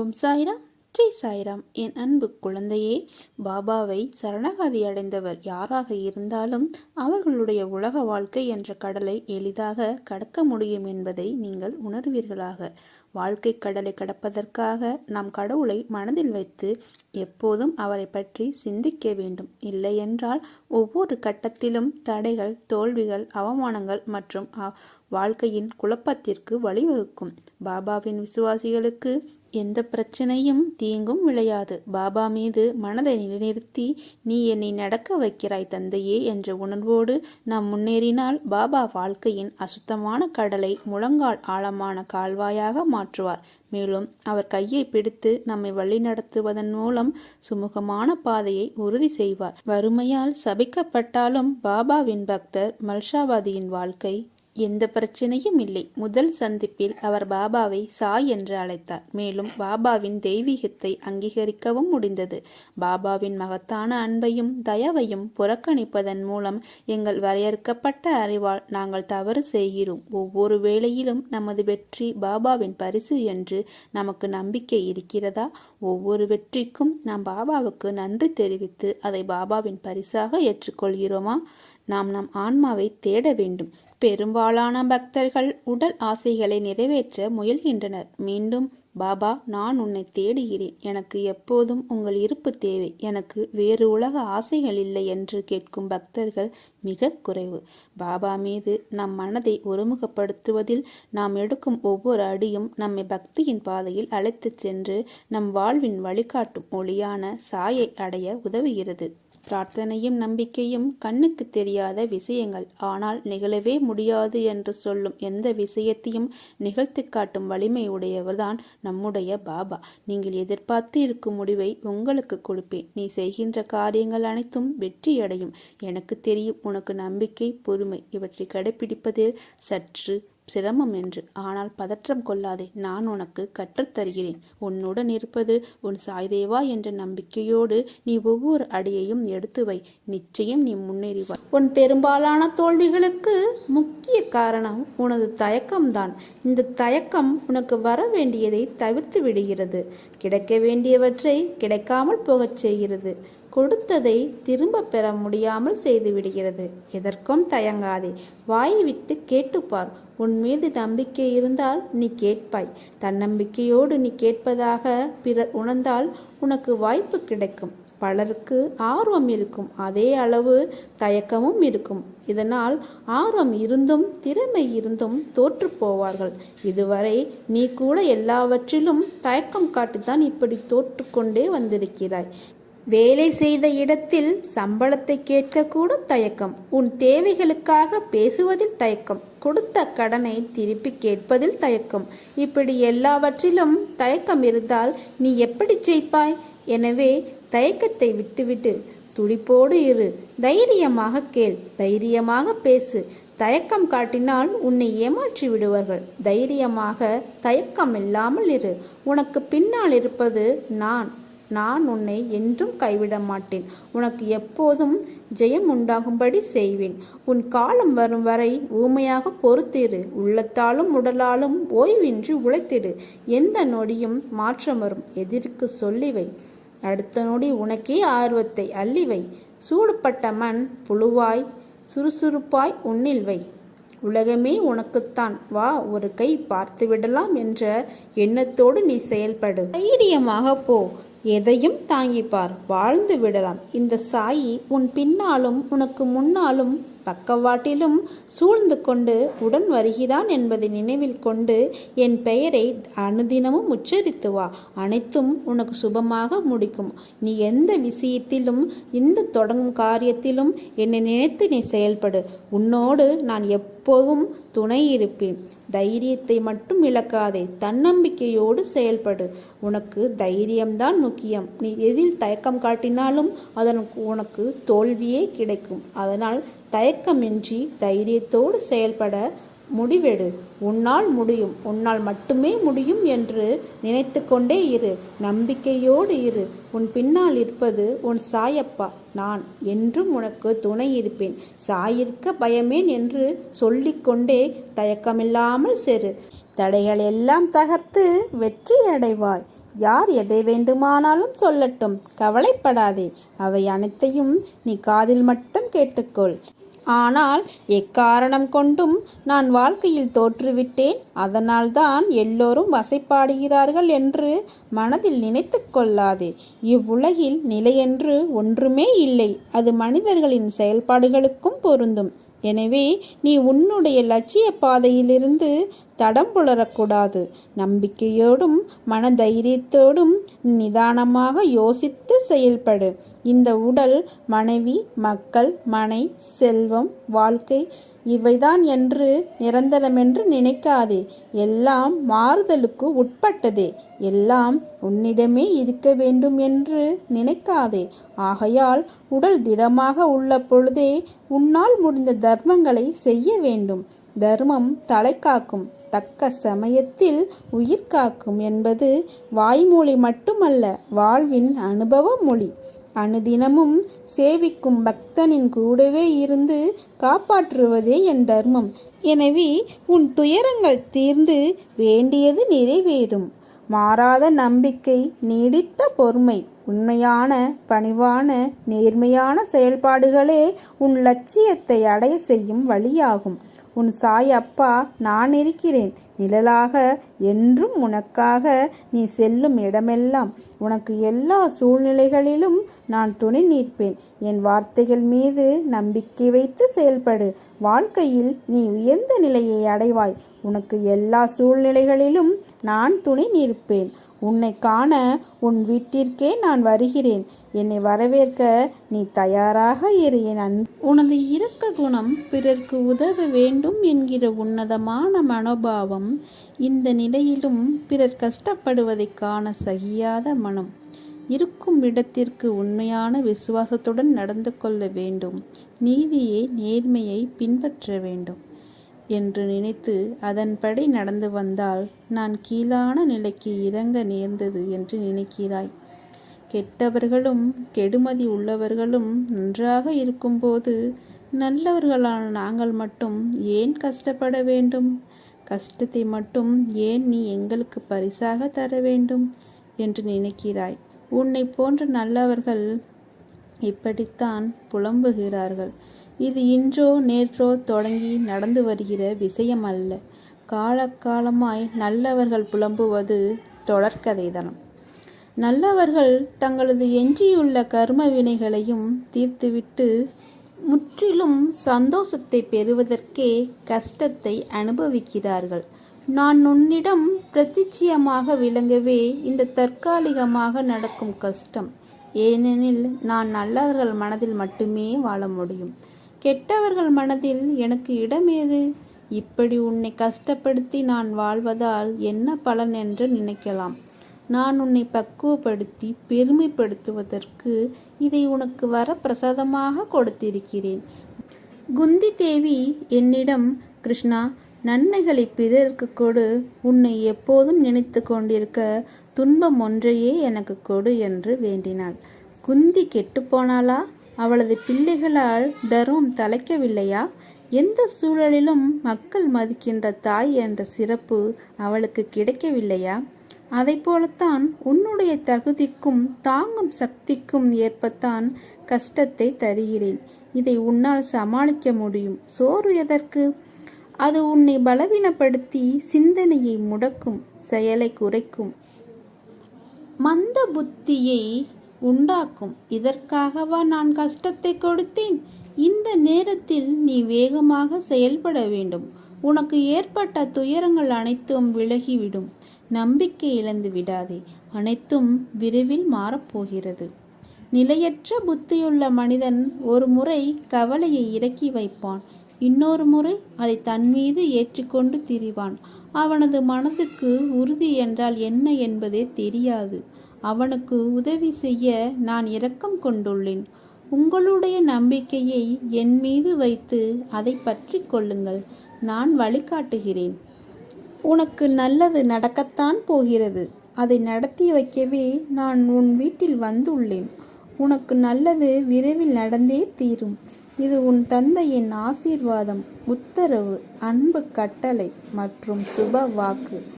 ஓம் சாய்ராம். ஸ்ரீ சாய்ராம். என் அன்பு குழந்தையே பாபாவை சரணாகதி அடைந்தவர் யாராக இருந்தாலும் அவர்களுடைய உலக வாழ்க்கை என்ற கடலை எளிதாக கடக்க முடியும் என்பதை நீங்கள் உணர்வீர்களாக. வாழ்க்கை கடலை கடப்பதற்காக நாம் கடவுளை மனதில் வைத்து எப்போதும் அவரை பற்றி சிந்திக்க வேண்டும். இல்லையென்றால் ஒவ்வொரு கட்டத்திலும் தடைகள் தோல்விகள் அவமானங்கள் மற்றும் வாழ்க்கையின் குழப்பத்திற்கு வழிவகுக்கும். பாபாவின் விசுவாசிகளுக்கு எந்த பிரச்சனையும் தீங்கும் விளையாது. பாபா மீது மனதை நிலைநிறுத்தி நீ என்னை நடக்க வைக்கிறாய் தந்தையே என்ற உணர்வோடு நாம் முன்னேறினால் பாபா வாழ்க்கையின் அசுத்தமான கடலை முழங்கால் ஆழமான கால்வாயாக மாற்றுவார். மேலும் அவர் கையை பிடித்து நம்மை வழிநடத்துவதன் மூலம் சுமூகமான பாதையை உறுதி செய்வார். வறுமையால் சபிக்கப்பட்டாலும் பாபாவின் பக்தர் மல்ஷாவாதியின் வாழ்க்கை எந்த பிரச்சனையும் இல்லை. முதல் சந்திப்பில் அவர் பாபாவை சாய் என்று அழைத்தார். மேலும் பாபாவின் தெய்வீகத்தை அங்கீகரிக்கவும் முடிந்தது. பாபாவின் மகத்தான அன்பையும் தயவையும் புறக்கணிப்பதன் மூலம் எங்கள் வரையறுக்கப்பட்ட அறிவால் நாங்கள் தவறு செய்கிறோம். ஒவ்வொரு வேளையிலும் நமது வெற்றி பாபாவின் பரிசு என்று நமக்கு நம்பிக்கை இருக்கிறதா? ஒவ்வொரு வெற்றிக்கும் நாம் பாபாவுக்கு நன்றி தெரிவித்து அதை பாபாவின் பரிசாக ஏற்றுக்கொள்கிறோமா? நாம் நம் ஆன்மாவை தேட வேண்டும். பெரும்பாலான பக்தர்கள் உடல் ஆசைகளை நிறைவேற்ற முயல்கின்றனர். மீண்டும் பாபா நான் உன்னை தேடுகிறேன். எனக்கு எப்போதும் உங்கள் இருப்பு தேவை. எனக்கு வேறு உலக ஆசைகள் இல்லை என்று கேட்கும் பக்தர்கள் மிக குறைவு. பாபா மீது நம் மனதை ஒருமுகப்படுத்துவதில் நாம் எடுக்கும் ஒவ்வொரு அடியும் நம்மை பக்தியின் பாதையில் அழைத்துச் சென்று நம் வாழ்வின் வழிகாட்டும் ஒளியான சாயை அடைய உதவுகிறது. பிரார்த்தனையும் நம்பிக்கையும் கண்ணுக்கு தெரியாத விஷயங்கள். ஆனால் நிகழவே முடியாது என்று சொல்லும் எந்த விஷயத்தையும் நிகழ்த்தி காட்டும் வலிமை உடையவர்தான் நம்முடைய பாபா. நீங்கள் எதிர்பார்த்து இருக்கும் முடிவை உங்களுக்கு கொடுப்பேன். நீ செய்கின்ற காரியங்கள் அனைத்தும் வெற்றியடையும். எனக்கு தெரியும் உனக்கு நம்பிக்கை பொறுமை இவற்றை கடைபிடிப்பதில் சற்று சிரமம் என்று. ஆனால் பதற்றம் கொள்ளாதே நான் உனக்கு கற்றுத் தருகிறேன். உன்னுடன் இருப்பது உன் சாய்தேவா என்ற நம்பிக்கையோடு நீ ஒவ்வொரு அடியையும் எடுத்து வை. நிச்சயம் நீ முன்னேறிவாய். உன் பெரும்பாலான தோல்விகளுக்கு முக்கிய காரணம் உனது தயக்கம்தான். இந்த தயக்கம் உனக்கு வர வேண்டியதை தவிர்த்து விடுகிறது. கிடைக்க வேண்டியவற்றை கிடைக்காமல் போகச் செய்கிறது. கொடுத்ததை திரும்ப பெற முடியாமல் செய்து விடுகிறது. எதற்கும் தயங்காதே. வாய் விட்டு கேட்டுப்பார். உன் மீது நம்பிக்கை இருந்தால் நீ கேட்பாய். தன்னம்பிக்கையோடு நீ கேட்பதாக பிறர் உணர்ந்தால் உனக்கு வாய்ப்பு கிடைக்கும். பலருக்கு ஆர்வம் இருக்கும். அதே அளவு தயக்கமும் இருக்கும். இதனால் ஆர்வம் இருந்தும் திறமை இருந்தும் தோற்று போவார்கள். இதுவரை நீ கூட எல்லாவற்றிலும் தயக்கம் காட்டித்தான் இப்படி தோற்றுக்கொண்டே வந்திருக்கிறாய். வேலை செய்த இடத்தில் சம்பளத்தை கேட்கக்கூட தயக்கம். உன் தேவைகளுக்காக பேசுவதில் தயக்கம். கொடுத்த கடனை திருப்பி கேட்பதில் தயக்கம். இப்படி எல்லாவற்றிலும் தயக்கம் இருந்தால் நீ எப்படி ஜெயிப்பாய்? எனவே தயக்கத்தை விட்டுவிட்டு துடிப்போடு இரு. தைரியமாக கேள். தைரியமாக பேசு. தயக்கம் காட்டினால் உன்னை ஏமாற்றி விடுவார்கள். தைரியமாக தயக்கம் இல்லாமல் இரு. உனக்கு பின்னால் இருப்பது நான். நான் உன்னை என்றும் கைவிட மாட்டேன். உனக்கு எப்போதும் ஜெயம் உண்டாகும்படி செய்வேன். உன் காலம் வரும் வரை ஊமையாக பொறுத்திரு. உள்ளத்தாலும் உடலாலும் ஓய்வின்றி உழைத்திடு. எந்த நொடியும் மாற்றம் வரும். எதிர்க்கு சொல்லிவை. அடுத்த நொடி உனக்கே ஆர்வத்தை அள்ளிவை. சூடுபட்ட மண் புழுவாய் சுறுசுறுப்பாய் உன்னில் வை. உலகமே உனக்குத்தான். வா ஒரு கை பார்த்து விடலாம் என்ற எண்ணத்தோடு நீ செயல்படு. தைரியமாக போ. எதையும் தாங்கிப்பார். வாழ்ந்து விடலாம். இந்த சாயி உன் பின்னாலும் உனக்கு முன்னாலும் பக்கவாட்டிலும் சூழ்ந்து கொண்டு உடன் வருகிறான் என்பதை நினைவில் கொண்டு என் பெயரை அனுதினமும் உச்சரித்து வா அனைத்தும் உனக்கு சுபமாக முடிக்கும். நீ எந்த விஷயத்திலும் இந்த தொடங்கும் காரியத்திலும் என்னை நினைத்து நீ செயல்படு. உன்னோடு நான் எப்போவும் துணை இருப்பேன். தைரியத்தை மட்டும் இழக்காதே. தன்னம்பிக்கையோடு செயல்படு. உனக்கு தைரியம்தான் முக்கியம். நீ எதில் தயக்கம் காட்டினாலும் அதனுக்கு உனக்கு தோல்வியே கிடைக்கும். அதனால் தயக்கமின்றி தைரியத்தோடு செயல்பட முடிவெடு. உன்னால் முடியும். உன்னால் மட்டுமே முடியும் என்று நினைத்து கொண்டே இரு. நம்பிக்கையோடு இரு. உன் பின்னால் இருப்பது உன் சாயப்பா. நான் என்றும் உனக்கு துணை இருப்பேன். சாயிருக்க பயமேன் என்று சொல்லிக்கொண்டே தயக்கமில்லாமல் செரு. தடைகள் எல்லாம் தகர்த்து வெற்றி அடைவாய். யார் எதை வேண்டுமானாலும் சொல்லட்டும். கவலைப்படாதே. அவை அனைத்தையும் நீ காதில் மட்டும் கேட்டுக்கொள். ஆனால் எக்காரணம் கொண்டும் நான் வாழ்க்கையில் தோற்றுவிட்டேன். அதனால்தான் எல்லோரும் வசைப்பாடுகிறார்கள் என்று மனதில் நினைத்து கொள்ளாதே. இவ்வுலகில் நிலையென்று ஒன்றுமே இல்லை. அது மனிதர்களின் செயல்பாடுகளுக்கும் பொருந்தும். எனவே நீ உன்னுடைய லட்சிய பாதையிலிருந்து தடம் புலரக்கூடாது நம்பிக்கையோடும் மனதைரியத்தோடும் நிதானமாக யோசித்து செயல்படு. இந்த உடல் மனைவி மக்கள் மனை செல்வம் வாழ்க்கை இவைதான் என்று நிரந்தரமென்று நினைக்காதே. எல்லாம் மாறுதலுக்கு உட்பட்டதே. எல்லாம் உன்னிடமே இருக்க வேண்டும் என்று நினைக்காதே. ஆகையால் உடல் திடமாக உள்ள பொழுதே உன்னால் முடிந்த தர்மங்களை செய்ய வேண்டும். தர்மம் தலை காக்கும் தக்க சமயத்தில் உயிர் காக்கும் என்பது வாய்மொழி மட்டுமல்ல வாழ்வின் அனுபவ மொழி அனுதினமும் சேவிக்கும் பக்தனின் கூடவே இருந்து காப்பாற்றுவதே என் தர்மம். எனவே உன் துயரங்கள் தீர்ந்து வேண்டியது நிறைவேறும். மாறாத நம்பிக்கை நீடித்த பொறுமை உண்மையான பணிவான நேர்மையான செயல்பாடுகளே உன் லட்சியத்தை அடைய செய்யும் வழியாகும். உன் சாய் அப்பா நான் இருக்கிறேன். நிழலாக என்றும் உனக்காக நீ செல்லும் இடமெல்லாம். உனக்கு எல்லா சூழ்நிலைகளிலும் நான் துணை நிற்பேன். என் வார்த்தைகள் மீது நம்பிக்கை வைத்து செயல்படு. வாழ்க்கையில் நீ உயர்ந்த நிலையை அடைவாய். உனக்கு எல்லா சூழ்நிலைகளிலும் நான் துணை நிற்பேன். உன்னை காண உன் வீட்டிற்கே நான் வருகிறேன். என்னை வரவேற்க நீ தயாராக இரு என் உனது இரக்க குணம் பிறர்க்கு உதவ வேண்டும் என்கிற உன்னதமான மனோபாவம் இந்த நிலையிலும் பிறர் கஷ்டப்படுவதை காண சகியாத மனம். இருக்கும் இடத்திற்கு உண்மையான விசுவாசத்துடன் நடந்து கொள்ள வேண்டும். நீதியை நேர்மையை பின்பற்ற வேண்டும் என்று நினைத்து அதன்படி நடந்து வந்தால் நான் கீழான நிலைக்கு இறங்க நேர்ந்தது என்று நினைக்கிறாய். கெட்டவர்களும் கெடுமதி உள்ளவர்களும் நன்றாக இருக்கும்போது நல்லவர்களான நாங்கள் மட்டும் ஏன் கஷ்டப்பட வேண்டும்? கஷ்டத்தை மட்டும் ஏன் நீ எங்களுக்கு பரிசாக தர வேண்டும் என்று நினைக்கிறாய்? உன்னை போன்ற நல்லவர்கள் இப்படித்தான் புலம்புகிறார்கள். இது இன்றோ நேற்றோ தொடங்கி நடந்து வருகிற விஷயம் அல்ல காலக்காலமாய் நல்லவர்கள் புலம்புவது தொடர்கதைதனம். நல்லவர்கள் தங்களது எஞ்சியுள்ள கர்ம வினைகளையும் தீர்த்துவிட்டு முற்றிலும் சந்தோஷத்தை பெறுவதற்கே கஷ்டத்தை அனுபவிக்கிறார்கள். நான் உன்னிடம் பிரதிச்சியமாக விளங்கவே இந்த தற்காலிகமாக நடக்கும் கஷ்டம். ஏனெனில் நான் நல்லவர்கள் மனதில் மட்டுமே வாழ முடியும். கெட்டவர்கள் மனதில் எனக்கு இடம் ஏது? இப்படி உன்னை கஷ்டப்படுத்தி நான் வாழ்வதால் என்ன பலன் என்று நினைக்கலாம். நான் உன்னை பக்குவப்படுத்தி பெருமைப்படுத்துவதற்கு இதை உனக்கு வர பிரசாதமாக கொடுத்திருக்கிறேன். குந்தி தேவி என்னிடம் கிருஷ்ணா நன்மைகளை பிறருக்கு கொடு. உன்னை எப்போதும் நினைத்து கொண்டிருக்க துன்பம் ஒன்றையே எனக்கு கொடு என்று வேண்டினாள். குந்தி கெட்டுப்போனாளா அவளது பிள்ளைகளால் தர்மம் தலைக்கவில்லையா எந்த சூழலிலும் மக்கள் மதிக்கின்ற தாய் என்ற சிறப்பு அவளுக்கு கிடைக்கவில்லையா? அதை போலத்தான் உன்னுடைய தகுதிக்கும் தாங்கும் சக்திக்கும் ஏற்பத்தான் கஷ்டத்தை தருகிறேன். இதை உன்னால் சமாளிக்க முடியும். சோறு எதற்கு? அது உன்னை பலவீனப்படுத்தி சிந்தனையை முடக்கும் செயலை குறைக்கும். மந்த புத்தியை உண்டாக்கும். இதற்காகவா நான் கஷ்டத்தை கொடுத்தேன்? இந்த நேரத்தில் நீ வேகமாக செயல்பட வேண்டும். உனக்கு ஏற்பட்ட துயரங்கள் அனைத்தும் விலகிவிடும். நம்பிக்கை இழந்து விடாதே. அனைத்தும் விரைவில் மாறப்போகிறது. நிலையற்ற புத்தியுள்ள மனிதன் ஒரு முறை கவலையை இறக்கி வைப்பான். இன்னொரு முறை அதை தன் மீது ஏற்றிக்கொண்டு திரிவான். அவனது மனதுக்கு உறுதி என்றால் என்ன என்பதே தெரியாது. அவனுக்கு உதவி செய்ய நான் இரக்கம் கொண்டுள்ளேன். உங்களுடைய நம்பிக்கையை என் மீது வைத்து அதை பற்றி கொள்ளுங்கள். நான் வழிகாட்டுகிறேன். உனக்கு நல்லது நடக்கத்தான் போகிறது. அதை நடத்தி வைக்கவே நான் உன் வீட்டில் வந்துள்ளேன். உனக்கு நல்லது விரைவில் நடந்தே தீரும். இது உன் தந்தையின் ஆசீர்வாதம் உத்தரவு அன்பு கட்டளை மற்றும் சுப வாக்கு.